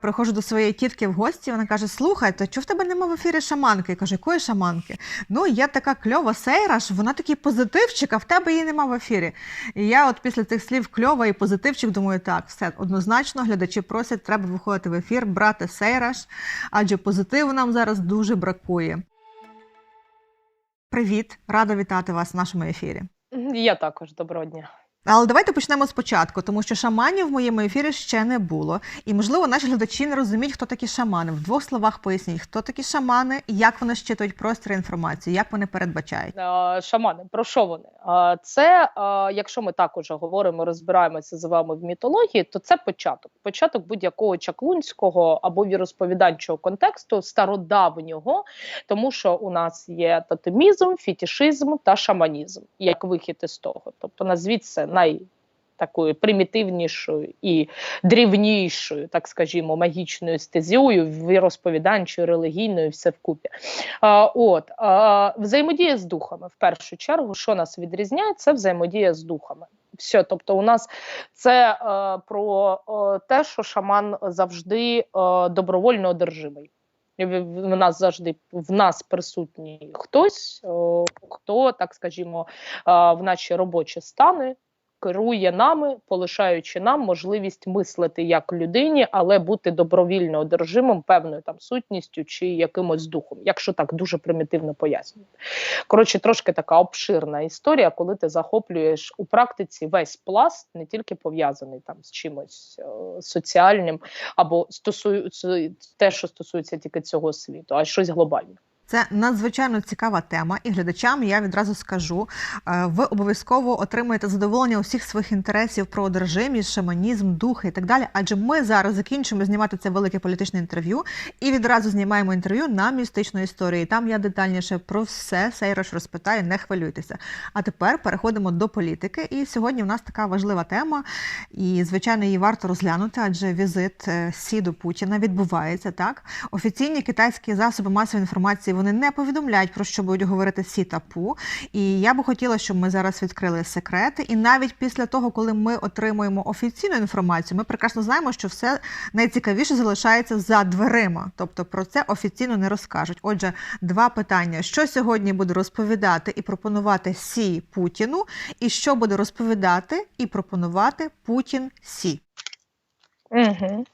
Приходжу до своєї тітки в гості, вона каже: Слухай, то чого в тебе нема в ефірі шаманки? Я кажу, якої шаманки? Ну, є така кльова сейраш, вона такий позитивчик, а в тебе її нема в ефірі. І я, от після цих слів кльова і позитивчик, думаю, так, все однозначно, глядачі просять, треба виходити в ефір, брати сейраш, адже позитиву нам зараз дуже бракує. Привіт, рада вітати вас в нашому ефірі. Я також доброго дня. Але давайте почнемо спочатку, тому що шаманів в моєму ефірі ще не було. І, можливо, наші глядачі не розуміють, хто такі шамани. В двох словах поясніть, хто такі шамани, як вони щитують простір інформацію, як вони передбачають. Е, Шамани, про що вони? Е, Це, е, якщо ми так уже говоримо, розбираємося з вами в мітології, то це початок. Початок будь-якого чаклунського або віросповіданчого контексту, стародавнього, тому що у нас є тотемізм, фетишизм та шаманізм, як вихід із того. Тобто назвіть це най. Примітивнішою і дрівнішою, так скажімо, магічною стезіою, віросповіданчою, релігійною, все вкупі. А, от а, взаємодія з духами в першу чергу, що нас відрізняє, це взаємодія з духами. Все, тобто, у нас це е, про е, те, що шаман завжди е, добровольно одержимий. В нас завжди в нас присутній хтось, о, хто, так скажімо, е, в наші робочі стани керує нами, полишаючи нам можливість мислити як людині, але бути добровільно одержимим певною там сутністю чи якимось духом, якщо так дуже примітивно пояснювати. Коротше, трошки така обширна історія, коли ти захоплюєш у практиці весь пласт, не тільки пов'язаний там з чимось е, соціальним, або стосується те, що стосується тільки цього світу, а щось глобальне. Це надзвичайно цікава тема, і глядачам я відразу скажу: е, ви обов'язково отримаєте задоволення усіх своїх інтересів про одержимість, шаманізм, духи і так далі. Адже ми зараз закінчимо знімати це велике політичне інтерв'ю і відразу знімаємо інтерв'ю на містичну історію. Там я детальніше про все Сейрош розпитаю, не хвилюйтеся. А тепер переходимо до політики. І сьогодні в нас така важлива тема, і звичайно її варто розглянути, адже візит е, Сі до Путіна відбувається так. Офіційні китайські засоби масової інформації вони не повідомляють про що будуть говорити Сі та Пу. І я би хотіла, щоб ми зараз відкрили секрети. І навіть після того, коли ми отримуємо офіційну інформацію, ми прекрасно знаємо, що все найцікавіше залишається за дверима. Тобто про це офіційно не розкажуть. Отже, два питання: що сьогодні буде розповідати і пропонувати Сі Путіну, і що буде розповідати і пропонувати Путін Сі. Угу.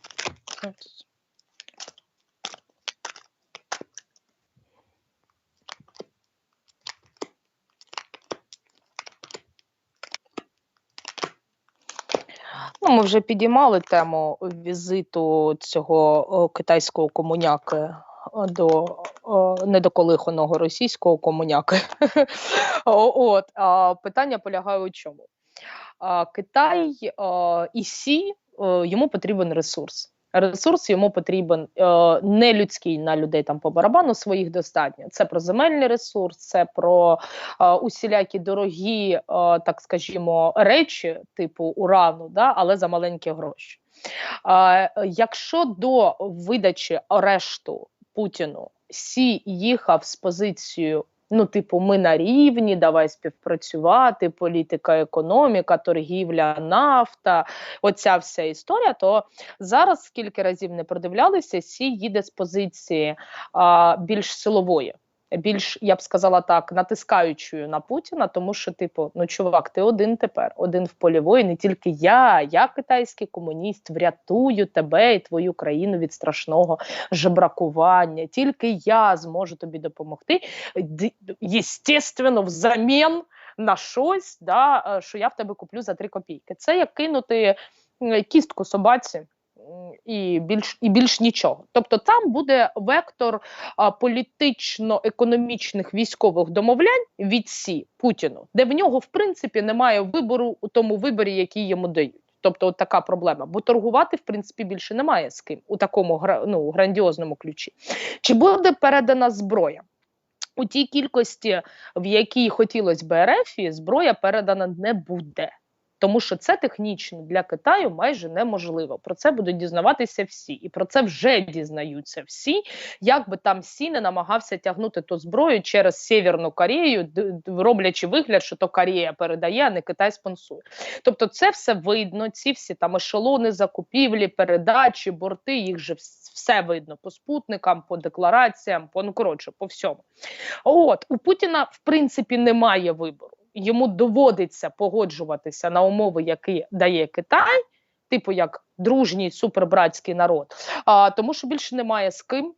Ну, ми вже підіймали тему візиту цього китайського комуняки до недоколиханого російського комуняки. От питання полягає у чому? Китай і Сі йому потрібен ресурс. Ресурс йому потрібен е, не людський на людей там по барабану своїх достатньо. Це про земельний ресурс, це про е, усілякі дорогі, е, так скажімо, речі, типу урану, да, але за маленькі гроші. Якщо до видачі арешту Путіну Сі їхав з позицією. Ну, типу, ми на рівні, давай співпрацювати, політика, економіка, торгівля, нафта, оця вся історія. То зараз скільки разів не продивлялися, Сі їде з позиції а, більш силової, більш я б сказала так, натискаючою на Путіна, тому що, типу, ну чувак, ти один тепер, один в польової, не тільки я, я китайський комуніст, врятую тебе і твою країну від страшного жебракування. Тільки я зможу тобі допомогти. Єстественно, взамін на щось, да, е, що я в тебе куплю за 3 копійки. Це як кинути кістку собаці. І більш і більш нічого. Тобто там буде вектор політично-економічних військових домовлянь від Сі Путіну, де в нього в принципі немає вибору у тому виборі, який йому дають. Тобто, от така проблема. Бо торгувати, в принципі, більше немає з ким у такому ну, грандіозному ключі. Чи буде передана зброя? У тій кількості, в якій хотілося б РФ, зброя передана не буде. Тому що це технічно для Китаю майже неможливо. Про це будуть дізнаватися всі, і про це вже дізнаються всі. Як би там Сі не намагався тягнути ту зброю через Сєвєрну Корею, роблячи вигляд, що то Корея передає, а не Китай спонсує. Тобто, це все видно. Ці всі там ешелони, закупівлі, передачі, борти, їх же все видно по спутникам, по деклараціям, по ну коротше, по всьому. От у Путіна в принципі немає вибору. Йому доводиться погоджуватися на умови, які дає Китай, типу як дружній супербратський народ. А, тому що більше немає з ким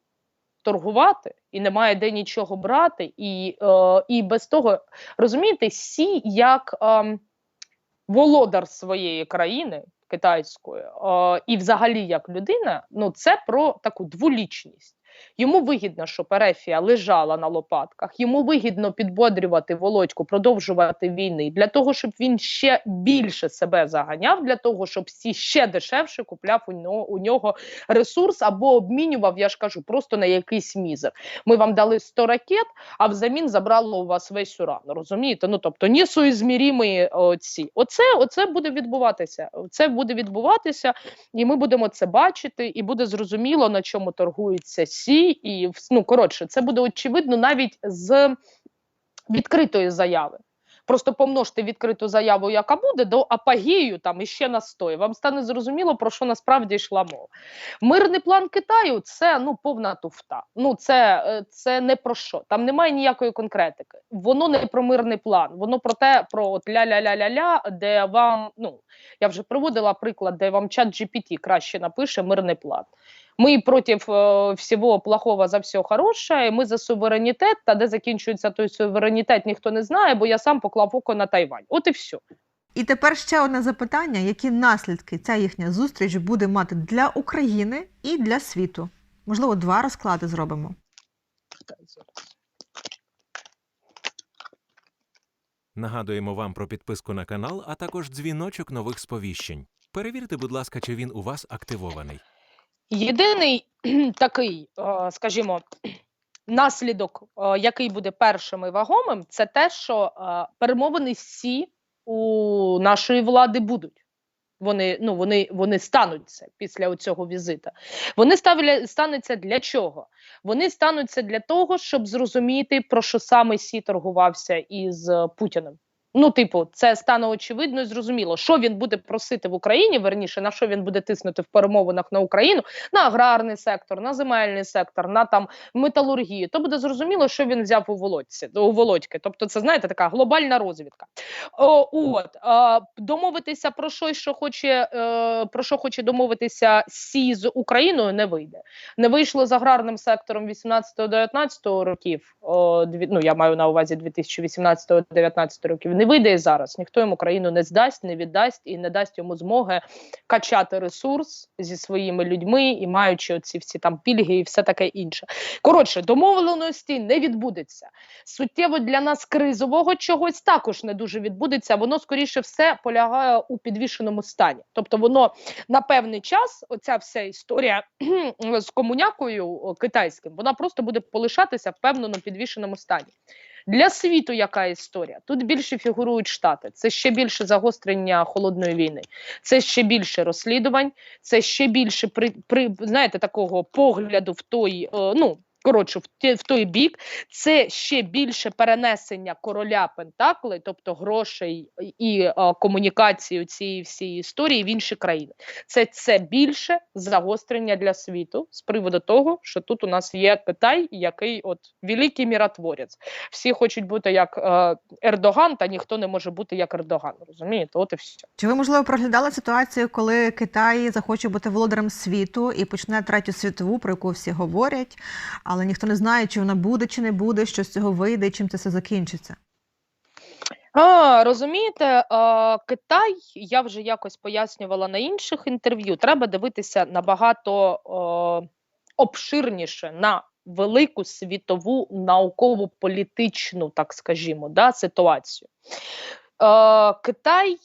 торгувати і немає де нічого брати. І, е, і без того розумієте, сі як е, володар своєї країни китайської, е, і взагалі як людина, ну це про таку дволічність. Йому вигідно, щоб Ерефія лежала на лопатках. Йому вигідно підбодрювати Володьку, продовжувати війни для того, щоб він ще більше себе заганяв, для того, щоб всі ще дешевше купляв у нього, у нього ресурс або обмінював. Я ж кажу, просто на якийсь мізер. Ми вам дали 100 ракет, а взамін забрало у вас весь уран. Розумієте? Ну тобто ні несуізмірімі ці. Оце, оце буде відбуватися. Це буде відбуватися, і ми будемо це бачити, і буде зрозуміло на чому торгується сі. І ну коротше, це буде очевидно навіть з відкритої заяви. Просто помножте відкриту заяву, яка буде, до апогею там іще на 100. І Вам стане зрозуміло, про що насправді йшла мова. Мирний план Китаю це ну повна туфта. Ну це, е, це не про що. Там немає ніякої конкретики. Воно не про мирний план, воно про те, про от ля-ля-ля-ля-ля, де вам, ну я вже приводила приклад, де вам чат GPT краще напише мирний план. Ми проти е, всього плохого за все хороше, ми за суверенітет, та де закінчується той суверенітет, ніхто не знає, бо я сам поклав око на Тайвань. От і все. І тепер ще одне запитання: які наслідки ця їхня зустріч буде мати для України і для світу? Можливо, два розклади зробимо. Нагадуємо вам про підписку на канал, а також дзвіночок нових сповіщень. Перевірте, будь ласка, чи він у вас активований. Єдиний такий, е, скажімо, наслідок, е, який буде першим і вагомим, це те, що е, перемовини всі у нашої влади будуть. Вони ну вони, вони стануться після цього візита. Вони ставля, стануться для чого? Вони стануться для того, щоб зрозуміти, про що саме Сі торгувався із Путіним. Ну, типу, це стане очевидно і зрозуміло, що він буде просити в Україні, верніше на що він буде тиснути в перемовинах на Україну, на аграрний сектор, на земельний сектор, на там металургію. То буде зрозуміло, що він взяв у Володьці, у Володьки. Тобто, це знаєте, така глобальна розвідка. О, от е, домовитися про щось, що хоче е, про що хоче домовитися Сі з Україною, не вийде. Не вийшло з аграрним сектором 18-19 років. О, дві, ну я маю на увазі 2018-19 років. Не вийде і зараз. Ніхто йому країну не здасть, не віддасть і не дасть йому змоги качати ресурс зі своїми людьми і маючи оці всі там пільги і все таке інше. Коротше, домовленості не відбудеться. Суттєво для нас кризового чогось також не дуже відбудеться. Воно скоріше все полягає у підвішеному стані. Тобто, воно на певний час, оця вся історія з комунякою китайським, вона просто буде полишатися в певному підвішеному стані. Для світу яка історія? Тут більше фігурують штати. Це ще більше загострення холодної війни, це ще більше розслідувань, це ще більше при, при знаєте такого погляду в той, е, ну коротше, в, той бік. Це ще більше перенесення короля Пентакли, тобто грошей і е, комунікації цієї всієї історії в інші країни. Це, це більше загострення для світу з приводу того, що тут у нас є Китай, який от великий міротворець. Всі хочуть бути як е, Ердоган, та ніхто не може бути як Ердоган. Розумієте? От і все. Чи ви, можливо, проглядали ситуацію, коли Китай захоче бути володарем світу і почне третю світову, про яку всі говорять, але ніхто не знає, чи вона буде, чи не буде, що з цього вийде, чим це все закінчиться? А, розумієте, а, Китай, я вже якось пояснювала на інших інтерв'ю, треба дивитися набагато о, обширніше на велику світову науково-політичну, так скажімо, да, ситуацію. Е, Китай е,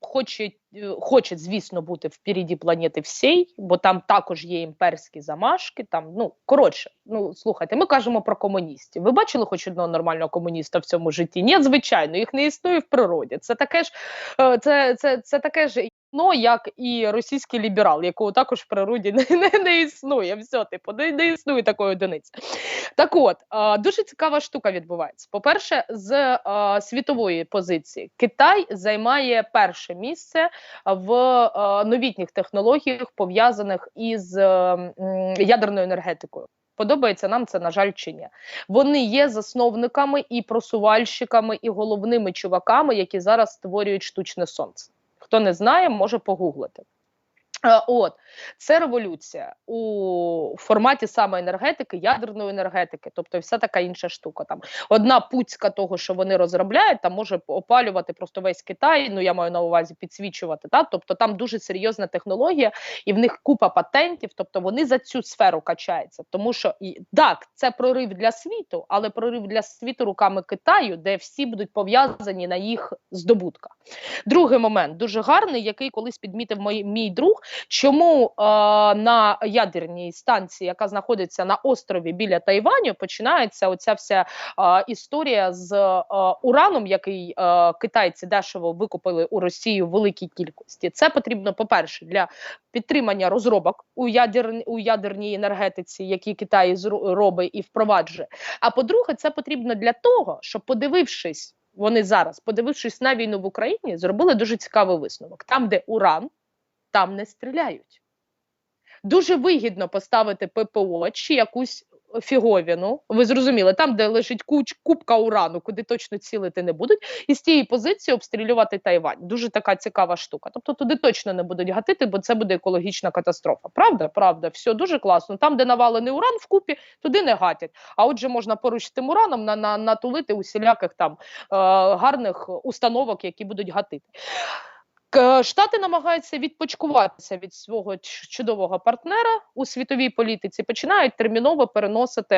хоче хоче, звісно, бути впереді планети всій, бо там також є імперські замашки. Там, ну коротше, ну слухайте, ми кажемо про комуністів. Ви бачили хоч одного нормального комуніста в цьому житті? Ні, звичайно, їх не існує в природі. Це таке ж, е, це, це, це таке ж. Ну, як і російський ліберал, якого також в природі не, не, не існує. Все, типу, не, не існує такої одиниці. Так от, е, дуже цікава штука відбувається. По-перше, з е, світової позиції Китай займає перше місце в е, новітніх технологіях, пов'язаних із ядерною енергетикою. Подобається нам це, на жаль, чи ні. Вони є засновниками і просувальщиками, і головними чуваками, які зараз створюють штучне сонце. Хто не знає, може погуглити. От це революція у форматі саме енергетики, ядерної енергетики, тобто вся така інша штука. Там одна пуцька того, що вони розробляють, там може опалювати просто весь Китай. Ну я маю на увазі підсвічувати. Та тобто там дуже серйозна технологія, і в них купа патентів. Тобто вони за цю сферу качаються. Тому що і так, це прорив для світу, але прорив для світу руками Китаю, де всі будуть пов'язані на їх здобутках. Другий момент дуже гарний, який колись підмітив мій, мій друг. Чому е, на ядерній станції, яка знаходиться на острові біля Тайваню, починається оця вся е, історія з е, ураном, який е, китайці дешево викупили у Росії в великій кількості? Це потрібно, по-перше, для підтримання розробок у ядер, у ядерній енергетиці, які Китай робить і впроваджує. А по-друге, це потрібно для того, щоб подивившись. Вони зараз, подивившись на війну в Україні, зробили дуже цікавий висновок. Там, де уран, там не стріляють. Дуже вигідно поставити ППО чи якусь фіговіну. Ви зрозуміли, там, де лежить куч, кубка урану, куди точно цілити не будуть, і з тієї позиції обстрілювати Тайвань. Дуже така цікава штука. Тобто туди точно не будуть гатити, бо це буде екологічна катастрофа. Правда? Правда, все дуже класно. Там, де навалений уран в купі, туди не гатять. А отже, можна поруч тим ураном на, на, натулити усіляких там е, гарних установок, які будуть гатити. К- Штати намагаються відпочкуватися від свого чудового партнера у світовій політиці, починають терміново переносити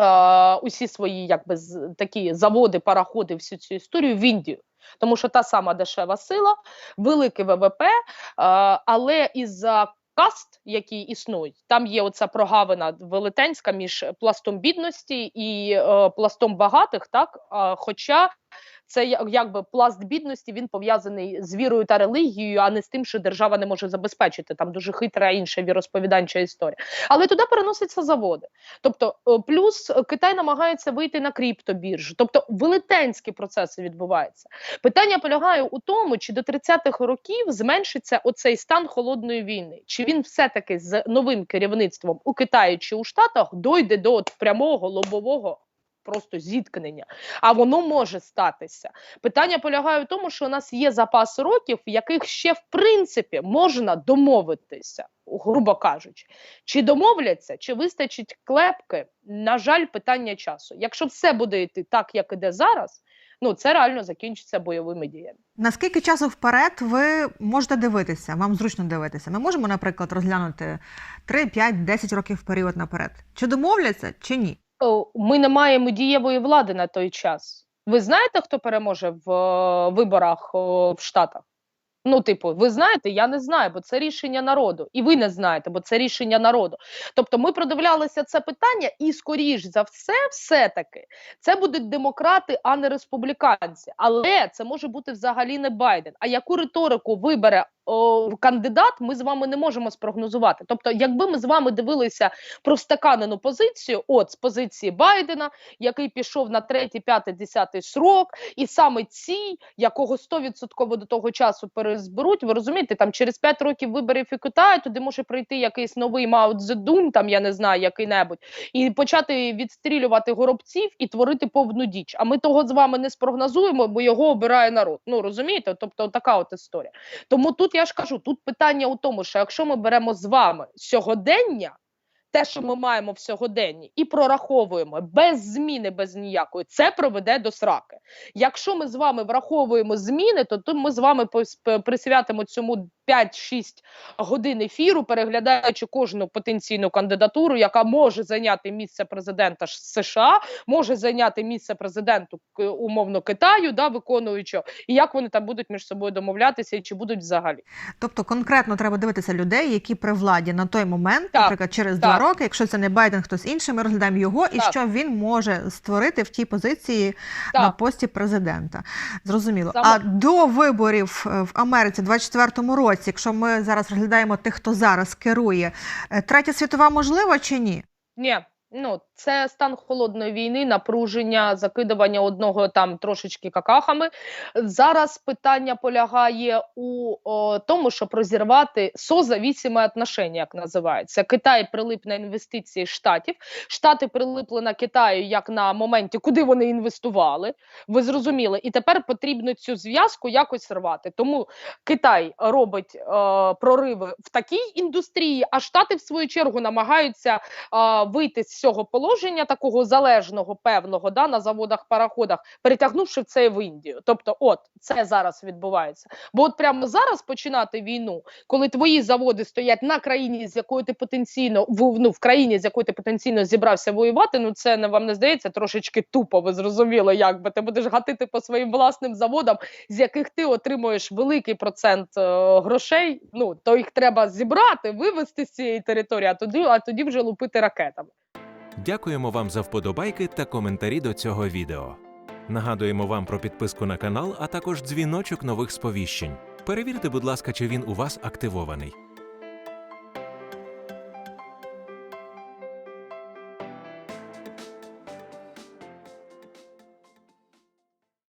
е, усі свої якби такі заводи, параходи, всю цю історію в Індію. Тому що та сама дешева сила, велике ВВП, е, але із-за каст, які існують, там є оця прогавина велетенська між пластом бідності і е, пластом багатих, так е, хоча це якби пласт бідності він пов'язаний з вірою та релігією, а не з тим, що держава не може забезпечити. Там дуже хитра інша віросповіданча історія. Але туди переносяться заводи. Тобто, е, плюс Китай намагається вийти на криптобіржу. Тобто велетенські процеси відбуваються. Питання полягає у тому, чи до 30-х років зменшиться оцей стан холодної війни, чи він все-таки з новим керівництвом у Китаї чи у Штатах дойде до прямого лобового. Просто зіткнення, а воно може статися. Питання полягає в тому, що у нас є запас років, в яких ще в принципі можна домовитися, грубо кажучи. Чи домовляться, чи вистачить клепки? На жаль, питання часу. Якщо все буде йти так, як іде зараз, ну це реально закінчиться бойовими діями. Наскільки часу вперед ви можете дивитися? Вам зручно дивитися? Ми можемо, наприклад, розглянути 3, 5, 10 років період наперед. Чи домовляться, чи ні? О, Ми не маємо дієвої влади на той час. Ви знаєте, хто переможе в е, виборах в Штатах? Ну, типу, ви знаєте, я не знаю, бо це рішення народу, і ви не знаєте, бо це рішення народу. Тобто, ми продивлялися це питання, і скоріш за все, все-таки це будуть демократи, а не республіканці. Але це може бути взагалі не Байден. А яку риторику вибере кандидат, ми з вами не можемо спрогнозувати. Тобто, якби ми з вами дивилися простаканену позицію, от з позиції Байдена, який пішов на третій, п'ятий, десятий срок, і саме ці, якого 100% до того часу перезберуть, ви розумієте, там через 5 років виборів і Китаю, туди може прийти якийсь новий Мао Цзедун, там я не знаю, який-небудь, і почати відстрілювати горобців і творити повну діч. А ми того з вами не спрогнозуємо, бо його обирає народ. Ну розумієте? Тобто, така от історія. Тому тут я ж кажу, тут питання у тому, що якщо ми беремо з вами сьогодення, те, що ми маємо в сьогоденні, і прораховуємо без зміни, без ніякої, це проведе до сраки. Якщо ми з вами враховуємо зміни, то то ми з вами присвятимо цьому 5-6 годин ефіру, переглядаючи кожну потенційну кандидатуру, яка може зайняти місце президента США, може зайняти місце президенту умовно Китаю, да, виконуючого, і як вони там будуть між собою домовлятися, і чи будуть взагалі. Тобто конкретно треба дивитися людей, які при владі на той момент, Так, наприклад, через так. два роки, якщо це не Байден, хтось інший, ми розглядаємо його і що він може створити в тій позиції на пості президента. Зрозуміло. Саме- А до виборів е, в Америці в 24-му році, якщо ми зараз розглядаємо тих, хто зараз керує, е, третя світова можлива чи ні? Ні, ну це стан холодної війни, напруження, закидування одного там трошечки какахами. Зараз питання полягає у о, тому, щоб розірвати созавісіме отношення, як називається. Китай прилип на інвестиції штатів. Штати прилипли на Китаю як на моменті, куди вони інвестували. Ви зрозуміли, і тепер потрібно цю зв'язку якось рвати. Тому Китай робить е, прориви в такій індустрії, а штати в свою чергу намагаються а, вийти з цього положення такого залежного певного да, на заводах пароходах, перетягнувши це в Індію. Тобто, от це зараз відбувається. Бо от прямо зараз починати війну, коли твої заводи стоять на країні, з якою ти потенційно в, ну, в країні, з якою ти потенційно зібрався воювати, ну це не вам не здається трошечки тупо. Ви зрозуміли, як би ти будеш гатити по своїм власним заводам, з яких ти отримуєш великий процент е, грошей. Ну то їх треба зібрати, вивезти з цієї території, а тоді, а тоді вже лупити ракетами. Дякуємо вам за вподобайки та коментарі до цього відео. Нагадуємо вам про підписку на канал, а також дзвіночок нових сповіщень. Перевірте, будь ласка, чи він у вас активований.